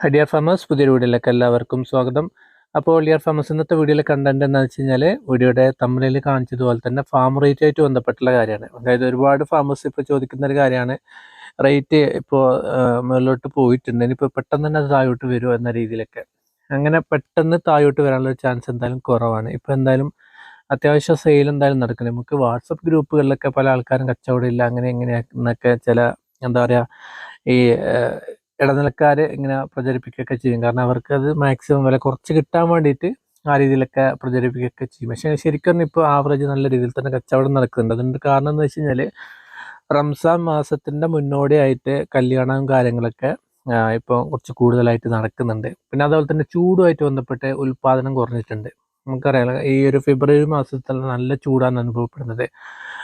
Dear farmers പുതിയ വീഡിയോയിലേക്ക് എല്ലാവർക്കും സ്വാഗതം. അപ്പോൾ ഡിയർ ഫാമേഴ്സ് ഇന്നത്തെ വീഡിയോയിലെ കണ്ടന്റ് എന്താണെന്ന് വെച്ച് കഴിഞ്ഞാൽ വീഡിയോയുടെ തമ്മിലിൽ കാണിച്ചതുപോലെ തന്നെ ഫാം റേറ്റ് ആയിട്ട് ബന്ധപ്പെട്ടുള്ള കാര്യമാണ്. അതായത് ഒരുപാട് ഫാമേഴ്സ് ഇപ്പോൾ ചോദിക്കുന്ന ഒരു കാര്യമാണ് റേറ്റ് ഇപ്പോൾ മുകളിലോട്ട് പോയിട്ടുണ്ട്. ഇനിയിപ്പോൾ പെട്ടെന്ന് തന്നെ താഴോട്ട് വരുമോ എന്ന രീതിയിലൊക്കെ. അങ്ങനെ പെട്ടെന്ന് താഴോട്ട് വരാനുള്ള ചാൻസ് എന്തായാലും കുറവാണ്. ഇപ്പോൾ എന്തായാലും അത്യാവശ്യം സെയിൽ എന്തായാലും നടക്കുന്നത് നമുക്ക് വാട്സപ്പ് ഗ്രൂപ്പുകളിലൊക്കെ പല ആൾക്കാരും കച്ചവടമില്ല അങ്ങനെ എങ്ങനെയാന്നൊക്കെ ചില എന്താ പറയുക ഈ ഇടനിലക്കാർ ഇങ്ങനെ പ്രചരിപ്പിക്കുകയൊക്കെ ചെയ്യും. കാരണം അവർക്ക് അത് മാക്സിമം വില കുറച്ച് കിട്ടാൻ വേണ്ടിയിട്ട് ആ രീതിയിലൊക്കെ പ്രചരിപ്പിക്കുകയൊക്കെ ചെയ്യും. പക്ഷേ ശരിക്കും ഇപ്പോൾ ആവറേജ് നല്ല രീതിയിൽ തന്നെ കച്ചവടം നടക്കുന്നുണ്ട്. അതിന്റെ കാരണം എന്ന് വെച്ച് കഴിഞ്ഞാൽ റംസാൻ മാസത്തിന്റെ മുന്നോടിയായിട്ട് കല്യാണവും കാര്യങ്ങളൊക്കെ ഇപ്പോൾ കുറച്ച് കൂടുതലായിട്ട് നടക്കുന്നുണ്ട്. പിന്നെ അതുപോലെ തന്നെ ചൂടുമായിട്ട് ബന്ധപ്പെട്ട് ഉൽപ്പാദനം കുറഞ്ഞിട്ടുണ്ട്. നമുക്കറിയാം ഈ ഒരു ഫെബ്രുവരി മാസത്തിൽ നല്ല ചൂടാണ് അനുഭവപ്പെടുന്നത്.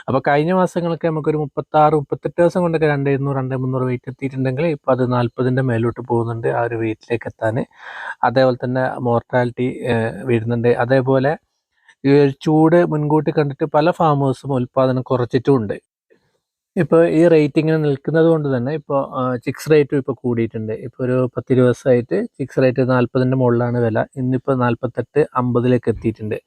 അപ്പോൾ കഴിഞ്ഞ മാസങ്ങളൊക്കെ നമുക്കൊരു മുപ്പത്താറ് മുപ്പത്തെട്ട് ദിവസം കൊണ്ടൊക്കെ രണ്ട് ഇരുന്നൂറ് രണ്ട് മുന്നൂറ് വെയിറ്റ് എത്തിയിട്ടുണ്ടെങ്കിൽ ഇപ്പോൾ അത് നാൽപ്പതിന്റെ മേലോട്ട് പോകുന്നുണ്ട് ആ ഒരു വെയിറ്റിലേക്ക് എത്താൻ. അതേപോലെ തന്നെ മോർട്ടാലിറ്റി വരുന്നുണ്ട്. അതേപോലെ ഈ ഒരു ചൂട് മുൻകൂട്ടി കണ്ടിട്ട് പല ഫാമേഴ്സും ഉൽപ്പാദനം കുറച്ചിട്ടുമുണ്ട്. ഇപ്പോൾ ഈ റേറ്റ് ഇങ്ങനെ നിൽക്കുന്നത് കൊണ്ട് തന്നെ ഇപ്പോൾ ചിക്സ് റേറ്റും ഇപ്പോൾ കൂടിയിട്ടുണ്ട്. ഇപ്പോൾ ഒരു പത്ത് ദിവസമായിട്ട് ചിക്സ് റേറ്റ് നാൽപ്പതിന്റെ മുകളിലാണ് വില. ഇന്നിപ്പോൾ നാൽപ്പത്തെട്ട് അമ്പതിലേക്ക് എത്തിയിട്ടുണ്ട്.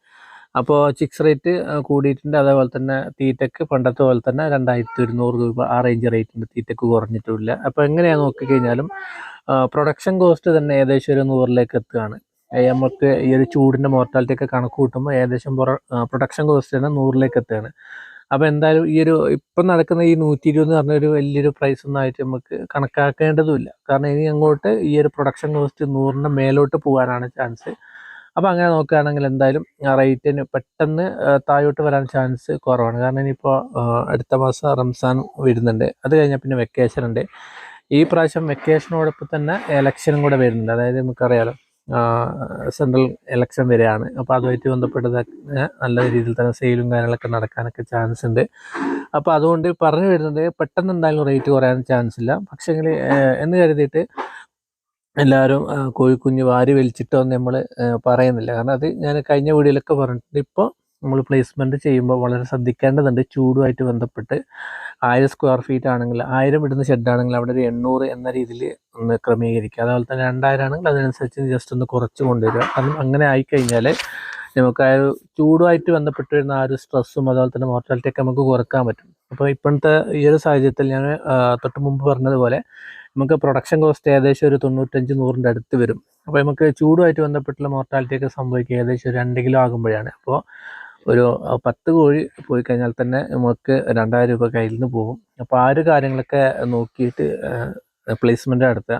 അപ്പോൾ ചിക്സ് റേറ്റ് കൂടിയിട്ടുണ്ട്. അതേപോലെ തന്നെ തീറ്റക്ക് പണ്ടത്തെ പോലെ തന്നെ രണ്ടായിരത്തി ഒരുന്നൂറ് രൂപ ആ റേഞ്ച് റേറ്റിന്റെ തീറ്റക്ക് കുറഞ്ഞിട്ടുമില്ല. അപ്പോൾ എങ്ങനെയാണ് നോക്കിക്കഴിഞ്ഞാലും പ്രൊഡക്ഷൻ കോസ്റ്റ് തന്നെ ഏകദേശം ഒരു നൂറിലേക്ക് എത്തുകയാണ്. നമുക്ക് ഈ ഒരു ചൂടിന്റെ മോർട്ടാലിറ്റി ഒക്കെ കണക്ക് കൂട്ടുമ്പോൾ ഏകദേശം പ്രൊഡക്ഷൻ കോസ്റ്റ് തന്നെ നൂറിലേക്ക് എത്തുകയാണ്. അപ്പോൾ എന്തായാലും ഈ ഒരു ഇപ്പം നടക്കുന്ന ഈ നൂറ്റി ഇരുപത് എന്ന് പറഞ്ഞൊരു വലിയൊരു പ്രൈസ് ഒന്നും ആയിട്ട് നമുക്ക് കണക്കാക്കേണ്ടതുമില്ല. കാരണം ഇനി അങ്ങോട്ട് ഈ ഒരു പ്രൊഡക്ഷൻ കോസ്റ്റ് നൂറിന്റെ മേലോട്ട് പോകാനാണ് ചാൻസ് അപ്പോൾ അങ്ങനെ നോക്കുകയാണെങ്കിൽ എന്തായാലും റേറ്റിന് പെട്ടെന്ന് താഴോട്ട് വരാൻ ചാൻസ് കുറവാണ്. കാരണം ഇനിയിപ്പോൾ അടുത്ത മാസം റംസാൻ വരുന്നുണ്ട്. അത് കഴിഞ്ഞാൽ പിന്നെ വെക്കേഷൻ ഉണ്ട്. ഈ പ്രാവശ്യം വെക്കേഷനോടൊപ്പം തന്നെ എലക്ഷനും കൂടെ വരുന്നുണ്ട്. അതായത് നമുക്കറിയാലോ സെൻട്രൽ എലക്ഷൻ വരികയാണ് അപ്പോൾ അതുമായിട്ട് ബന്ധപ്പെട്ടത് നല്ല രീതിയിൽ തന്നെ സെയിലും കാര്യങ്ങളൊക്കെ നടക്കാനൊക്കെ ചാൻസ് ഉണ്ട്. അപ്പോൾ അതുകൊണ്ട് പറഞ്ഞു വരുന്നത് പെട്ടെന്ന് എന്തായാലും റേറ്റ് കുറയാൻ ചാൻസ് ഇല്ല. പക്ഷേങ്കിൽ എന്ന് കരുതിയിട്ട് എല്ലാവരും കോഴിക്കുഞ്ഞ് വാരി വലിച്ചിട്ടോ എന്ന് നമ്മൾ പറയുന്നില്ല. കാരണം അത് ഞാൻ കഴിഞ്ഞ വീഡിയോയിലൊക്കെ പറഞ്ഞിട്ടുണ്ട്. ഇപ്പോൾ നമ്മൾ പ്ലേസ്മെന്റ് ചെയ്യുമ്പോൾ വളരെ ശ്രദ്ധിക്കേണ്ടതുണ്ട്. ചൂടുമായിട്ട് ബന്ധപ്പെട്ട് ആയിരം സ്ക്വയർ ഫീറ്റ് ആണെങ്കിൽ ആയിരം ഇടുന്ന ഷെഡ് ആണെങ്കിൽ അവിടെ ഒരു എണ്ണൂറ് എന്ന രീതിയിൽ ഒന്ന് ക്രമീകരിക്കുക. അതുപോലെ തന്നെ രണ്ടായിരം ആണെങ്കിൽ അതിനനുസരിച്ച് ജസ്റ്റ് ഒന്ന് കുറച്ച് കൊണ്ടുവരിക. കാരണം അങ്ങനെ ആയിക്കഴിഞ്ഞാൽ നമുക്ക് ആ ഒരു ചൂടുമായിട്ട് ബന്ധപ്പെട്ട് വരുന്ന ആ ഒരു സ്ട്രെസ്സും അതുപോലെ തന്നെ മോർട്ടാലിറ്റിയൊക്കെ നമുക്ക് കുറയ്ക്കാൻ പറ്റും. അപ്പോൾ ഇപ്പോഴത്തെ ഈ ഒരു സാഹചര്യത്തിൽ ഞാൻ തൊട്ട് മുമ്പ് പറഞ്ഞതുപോലെ നമുക്ക് പ്രൊഡക്ഷൻ കോസ്റ്റ് ഏകദേശം ഒരു തൊണ്ണൂറ്റഞ്ച് നൂറിന്റെ അടുത്ത് വരും. അപ്പോൾ നമുക്ക് ചൂടുമായിട്ട് ബന്ധപ്പെട്ടുള്ള മോർട്ടാലിറ്റി ഒക്കെ സംഭവിക്കുക ഏകദേശം ഒരു രണ്ട് കിലോ ആകുമ്പോഴാണ്. അപ്പോൾ ഒരു പത്ത് കോഴി പോയി കഴിഞ്ഞാൽ തന്നെ നമുക്ക് രണ്ടായിരം രൂപ കയ്യിൽ നിന്ന് പോകും. അപ്പോൾ ആ ഒരു കാര്യങ്ങളൊക്കെ നോക്കിയിട്ട് പ്ലേസ്മെന്റ് നടത്തുക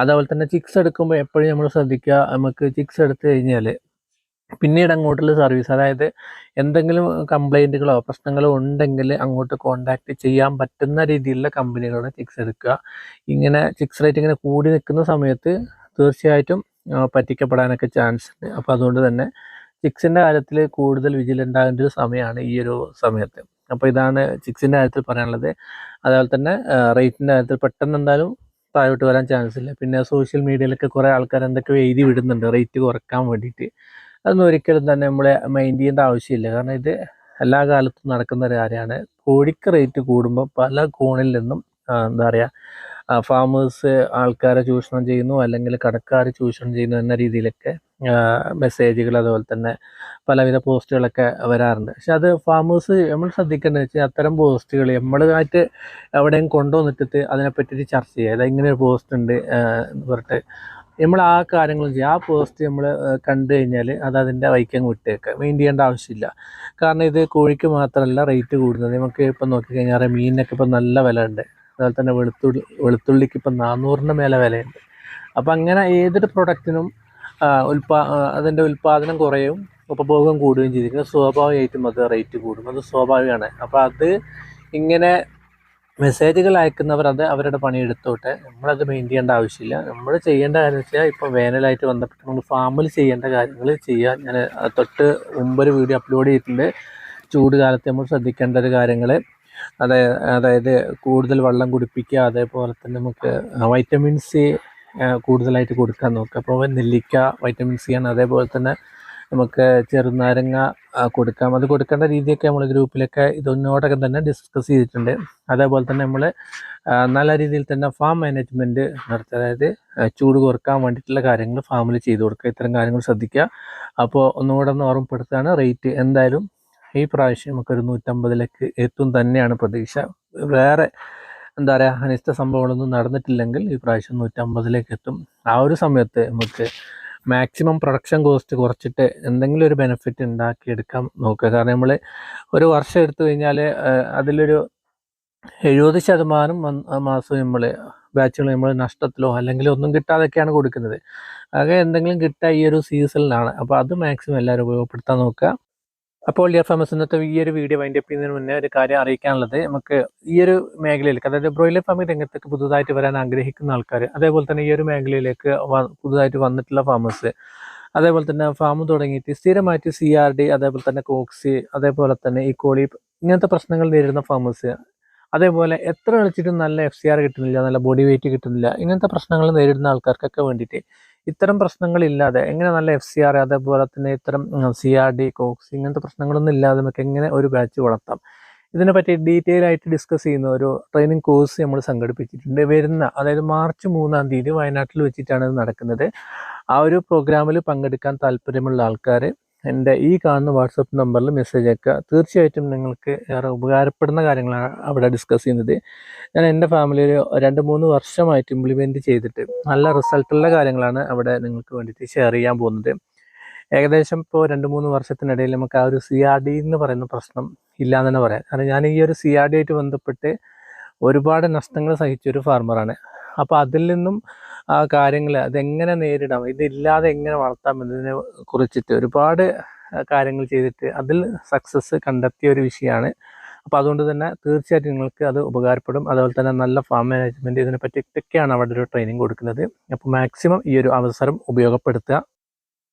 അതേപോലെ തന്നെ ചിക്സ് എടുക്കുമ്പോൾ എപ്പോഴും നമ്മൾ ശ്രദ്ധിക്കുക. നമുക്ക് ചിക്സ് എടുത്തു കഴിഞ്ഞാൽ പിന്നീട് അങ്ങോട്ടുള്ള സർവീസ് അതായത് എന്തെങ്കിലും കംപ്ലൈന്റുകളോ പ്രശ്നങ്ങളോ ഉണ്ടെങ്കിൽ അങ്ങോട്ട് കോണ്ടാക്ട് ചെയ്യാൻ പറ്റുന്ന രീതിയിലുള്ള കമ്പനികളുടെ ചിക്സ് എടുക്കുക. ഇങ്ങനെ ചിക്സ് റേറ്റ് ഇങ്ങനെ കൂടി നിൽക്കുന്ന സമയത്ത് തീർച്ചയായിട്ടും പറ്റിക്കപ്പെടാനൊക്കെ ചാൻസ് ഉണ്ട്. അപ്പോൾ അതുകൊണ്ട് തന്നെ ചിക്സിന്റെ കാര്യത്തിൽ കൂടുതൽ വിജിലന്റ് ആകേണ്ട ഒരു സമയമാണ് ഈ ഒരു സമയത്ത്. അപ്പോൾ ഇതാണ് ചിക്സിന്റെ കാര്യത്തിൽ പറയാനുള്ളത്. അതുപോലെ തന്നെ റേറ്റിന്റെ കാര്യത്തിൽ പെട്ടെന്ന് എന്തായാലും താഴോട്ട് വരാൻ ചാൻസ് ഇല്ല. പിന്നെ സോഷ്യൽ മീഡിയയിലൊക്കെ കുറേ ആൾക്കാർ എന്തൊക്കെ എഴുതി വിടുന്നുണ്ട് റേറ്റ് കുറയ്ക്കാൻ വേണ്ടിയിട്ട്. അതൊന്നും ഒരിക്കലും തന്നെ നമ്മളെ മൈൻഡ് ചെയ്യേണ്ട ആവശ്യമില്ല. കാരണം ഇത് എല്ലാ കാലത്തും നടക്കുന്ന ഒരു കാര്യമാണ്. കോഴിക്ക് റേറ്റ് കൂടുമ്പോൾ പല കോണിൽ നിന്നും എന്താ പറയുക ഫാമേഴ്സ് ആൾക്കാരെ ചൂഷണം ചെയ്യുന്നു അല്ലെങ്കിൽ കടക്കാർ ചൂഷണം ചെയ്യുന്നു എന്ന രീതിയിലൊക്കെ മെസ്സേജുകൾ അതുപോലെ തന്നെ പലവിധ പോസ്റ്റുകളൊക്കെ വരാറുണ്ട്. പക്ഷെ അത് ഫാമേഴ്സ് നമ്മൾ ശ്രദ്ധിക്കേണ്ടത് വെച്ചാൽ അത്തരം പോസ്റ്റുകൾ നമ്മളായിട്ട് എവിടെയും കൊണ്ടുവന്നിട്ട് അതിനെപ്പറ്റി ചർച്ച ചെയ്യുക. അതായത് ഇങ്ങനെ ഒരു പോസ്റ്റ് ഉണ്ട് പറഞ്ഞിട്ട് നമ്മൾ ആ കാര്യങ്ങളും ചെയ്യാം. ആ പോസ്റ്റ് നമ്മൾ കണ്ടു കഴിഞ്ഞാൽ അത് അതിന്റെ വൈക്കം വിട്ടേക്കുക മെയിൻ ചെയ്യേണ്ട ആവശ്യമില്ല. കാരണം ഇത് കോഴിക്ക് മാത്രമല്ല റേറ്റ് കൂടുന്നത്. നമുക്ക് ഇപ്പം നോക്കിക്കഴിഞ്ഞാൽ മീനിനൊക്കെ ഇപ്പം നല്ല വില ഉണ്ട് അതുപോലെ തന്നെ വെളുത്തുള്ളി വെളുത്തുള്ളിക്ക് ഇപ്പം നാനൂറിന്റെ മേലെ വിലയുണ്ട്. അപ്പം അങ്ങനെ ഏതൊരു പ്രൊഡക്റ്റിനും ഉൽപാ അതിന്റെ ഉൽപ്പാദനം കുറയും ഉപഭോഗം കൂടുകയും ചെയ്തിരിക്കുന്നത് സ്വാഭാവികമായിട്ടും അത് റേറ്റ് കൂടും. അത് സ്വാഭാവികമാണ്. അപ്പോൾ അത് ഇങ്ങനെ മെസ്സേജുകൾ അയക്കുന്നവർ അത് അവരുടെ പണിയെടുത്തോട്ടെ നമ്മളത് മെയിൻ ചെയ്യേണ്ട ആവശ്യമില്ല. നമ്മൾ ചെയ്യേണ്ട കാര്യം വെച്ചാൽ ഇപ്പോൾ വേനലായിട്ട് ബന്ധപ്പെട്ട് നമ്മൾ ഫാമിൽ ചെയ്യേണ്ട കാര്യങ്ങൾ ചെയ്യുക ഞാൻ തൊട്ട് മുമ്പൊരു വീഡിയോ അപ്ലോഡ് ചെയ്തിട്ടുണ്ട്. ചൂട് കാലത്ത് നമ്മൾ ശ്രദ്ധിക്കേണ്ട ഒരു കാര്യങ്ങൾ അതായത് അതായത് കൂടുതൽ വെള്ളം കുടിപ്പിക്കുക അതേപോലെ തന്നെ നമുക്ക് വൈറ്റമിൻ സി കൂടുതലായിട്ട് കൊടുക്കാൻ നോക്കുക. അപ്പോൾ നെല്ലിക്ക വൈറ്റമിൻ സി ആണ്. അതേപോലെ തന്നെ നമുക്ക് ചെറുനാരങ്ങ കൊടുക്കാം. അത് കൊടുക്കേണ്ട രീതിയൊക്കെ നമ്മൾ ഗ്രൂപ്പിലൊക്കെ ഇതൊന്നോടൊക്കെ തന്നെ ഡിസ്കസ് ചെയ്തിട്ടുണ്ട്. അതേപോലെ തന്നെ നമ്മൾ നല്ല രീതിയിൽ തന്നെ ഫാം മാനേജ്മെന്റ് നടത്തുക അതായത് ചൂട് കുറയ്ക്കാൻ വേണ്ടിയിട്ടുള്ള കാര്യങ്ങൾ ഫാമിൽ ചെയ്തു കൊടുക്കുക. ഇത്തരം കാര്യങ്ങൾ ശ്രദ്ധിക്കുക. അപ്പോൾ ഒന്നുകൂടെ ഒന്ന് ഓർമ്മപ്പെടുത്തുകയാണ് റേറ്റ് എന്തായാലും ഈ പ്രാവശ്യം നമുക്കൊരു നൂറ്റമ്പതിലേക്ക് എത്തും തന്നെയാണ് പ്രതീക്ഷ. വേറെ എന്താ പറയുക അനിഷ്ട സംഭവങ്ങളൊന്നും നടന്നിട്ടില്ലെങ്കിൽ ഈ പ്രാവശ്യം നൂറ്റമ്പതിലേക്ക് എത്തും. ആ ഒരു സമയത്ത് നമുക്ക് മാക്സിമം പ്രൊഡക്ഷൻ കോസ്റ്റ് കുറച്ചിട്ട് എന്തെങ്കിലും ഒരു ബെനിഫിറ്റ് ഉണ്ടാക്കിയെടുക്കാൻ നോക്കുക. കാരണം നമ്മൾ ഒരു വർഷം എടുത്തു കഴിഞ്ഞാൽ അതിലൊരു എഴുപത് ശതമാനം മാസം നമ്മൾ ബാച്ചുകൾ നമ്മൾ നഷ്ടത്തിലോ അല്ലെങ്കിൽ ഒന്നും കിട്ടാതൊക്കെയാണ് കൊടുക്കുന്നത്. ആകെ എന്തെങ്കിലും കിട്ടുക ഈ ഒരു സീസണിലാണ് അപ്പോൾ അത് മാക്സിമം എല്ലാവരും ഉപയോഗപ്പെടുത്താൻ നോക്കുക. അപ്പോൾ ഡിയർ ഫാമസ് ഇന്നത്തെ ഈ ഒരു വീഡിയോ വൈൻഡ് അപ്പ് ചെയ്യുന്നതിന് മുന്നേ ഒരു കാര്യം അറിയിക്കാനുള്ളത് നമുക്ക് ഈ ഒരു മേഖലയിലേക്ക് അതായത് ബ്രോയിലർ ഫാമിംഗ് രംഗത്തേക്ക് പുതുതായിട്ട് വരാൻ ആഗ്രഹിക്കുന്ന ആൾക്കാർ അതേപോലെ തന്നെ ഈ ഒരു മേഖലയിലേക്ക് പുതുതായിട്ട് വന്നിട്ടുള്ള ഫാമേഴ്സ് അതേപോലെ തന്നെ ഫാം തുടങ്ങിയിട്ട് സ്ഥിരമായിട്ട് സി ആർ ഡി അതേപോലെ തന്നെ കോക്സി അതേപോലെ തന്നെ ഈ കോളി ഇങ്ങനത്തെ പ്രശ്നങ്ങൾ നേരിടുന്ന ഫാമേഴ്സ് അതേപോലെ എത്ര കളിച്ചിട്ടും നല്ല എഫ് സി ആർ കിട്ടുന്നില്ല നല്ല ബോഡി വെയിറ്റ് കിട്ടുന്നില്ല ഇങ്ങനത്തെ പ്രശ്നങ്ങൾ നേരിടുന്ന ആൾക്കാർക്കൊക്കെ വേണ്ടിയിട്ട് ഇത്തരം പ്രശ്നങ്ങളില്ലാതെ എങ്ങനെ നല്ല എഫ് സി ആർ അതേപോലെ തന്നെ ഇത്തരം സി ആർ ഡി കോക്സ് ഇങ്ങനത്തെ പ്രശ്നങ്ങളൊന്നും ഇല്ലാതെ നമുക്ക് എങ്ങനെ ഒരു ബാച്ച് വളർത്താം. ഇതിനെപ്പറ്റി ഡീറ്റെയിൽ ആയിട്ട് ഡിസ്കസ് ചെയ്യുന്ന ഒരു ട്രെയിനിങ് കോഴ്സ് നമ്മൾ സംഘടിപ്പിച്ചിട്ടുണ്ട്. വരുന്ന അതായത് മാർച്ച് മൂന്നാം തീയതി വയനാട്ടിൽ വെച്ചിട്ടാണ് ഇത് നടക്കുന്നത്. ആ ഒരു പ്രോഗ്രാമിൽ പങ്കെടുക്കാൻ താല്പര്യമുള്ള ആൾക്കാർ എന്റെ ഈ കാണുന്ന വാട്സപ്പ് നമ്പറിൽ മെസ്സേജ് അയക്കുക. തീർച്ചയായിട്ടും നിങ്ങൾക്ക് ഏറെ ഉപകാരപ്പെടുന്ന കാര്യങ്ങളാണ് അവിടെ ഡിസ്കസ് ചെയ്യുന്നത്. ഞാൻ എന്റെ ഫാമിലിയിൽ രണ്ട് മൂന്ന് വർഷമായിട്ട് ഇംപ്ലിമെന്റ് ചെയ്തിട്ട് നല്ല റിസൾട്ടുള്ള കാര്യങ്ങളാണ് അവിടെ നിങ്ങൾക്ക് വേണ്ടിയിട്ട് ഷെയർ ചെയ്യാൻ പോകുന്നത്. ഏകദേശം ഇപ്പോൾ രണ്ട് മൂന്ന് വർഷത്തിനിടയിൽ നമുക്ക് ആ ഒരു സി ആർ ഡി എന്ന് പറയുന്ന പ്രശ്നം ഇല്ല എന്ന് തന്നെ പറയാം. കാരണം ഞാൻ ഈ ഒരു സി ആർ ഡി ആയിട്ട് ബന്ധപ്പെട്ട് ഒരുപാട് നഷ്ടങ്ങൾ സഹിച്ച ഒരു ഫാർമറാണ്. അപ്പോൾ അതിൽ നിന്നും ആ കാര്യങ്ങൾ അതെങ്ങനെ നേരിടാം? ഇതില്ലാതെ എങ്ങനെ വളർത്താം എന്നതിനെ കുറിച്ചിട്ട് ഒരുപാട് കാര്യങ്ങൾ ചെയ്തിട്ട് അതിൽ സക്സസ് കണ്ടെത്തിയ ഒരു വിഷയമാണ്. അപ്പോൾ അതുകൊണ്ട് തന്നെ തീർച്ചയായിട്ടും നിങ്ങൾക്ക് അത് ഉപകാരപ്പെടും. അതുപോലെ തന്നെ നല്ല ഫാം മാനേജ്മെന്റ് ഇതിനെപ്പറ്റി പറ്റിയിട്ടൊക്കെയാണ് അവിടെ ഒരു ട്രെയിനിങ് കൊടുക്കുന്നത്. അപ്പോൾ മാക്സിമം ഈ ഒരു അവസരം ഉപയോഗപ്പെടുത്തുക.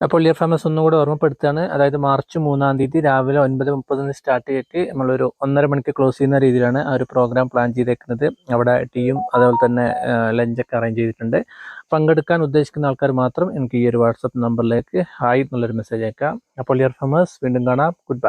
അപ്പോൾ ലിയർ ഫാമസ് ഒന്നും കൂടെ ഓർമ്മപ്പെടുത്തുകയാണ്. അതായത് മാർച്ച് മൂന്നാം തീയതി രാവിലെ ഒൻപത് മുപ്പതിന് സ്റ്റാർട്ട് ചെയ്തിട്ട് നമ്മളൊരു ഒന്നര മണിക്ക് ക്ലോസ് ചെയ്യുന്ന രീതിയിലാണ് ആ ഒരു പ്രോഗ്രാം പ്ലാൻ ചെയ്തേക്കുന്നത്. അവിടെ ടീയും അതുപോലെ തന്നെ ലഞ്ചൊക്കെ അറേഞ്ച് ചെയ്തിട്ടുണ്ട്. പങ്കെടുക്കാൻ ഉദ്ദേശിക്കുന്ന ആൾക്കാർ മാത്രം എനിക്ക് ഈ ഒരു വാട്സപ്പ് നമ്പറിലേക്ക് ഹായ് എന്നുള്ളൊരു മെസ്സേജ് അയക്കാം അപ്പോൾ ലിയർ ഫാമേഴ്സ് വീണ്ടും കാണാം. Good bye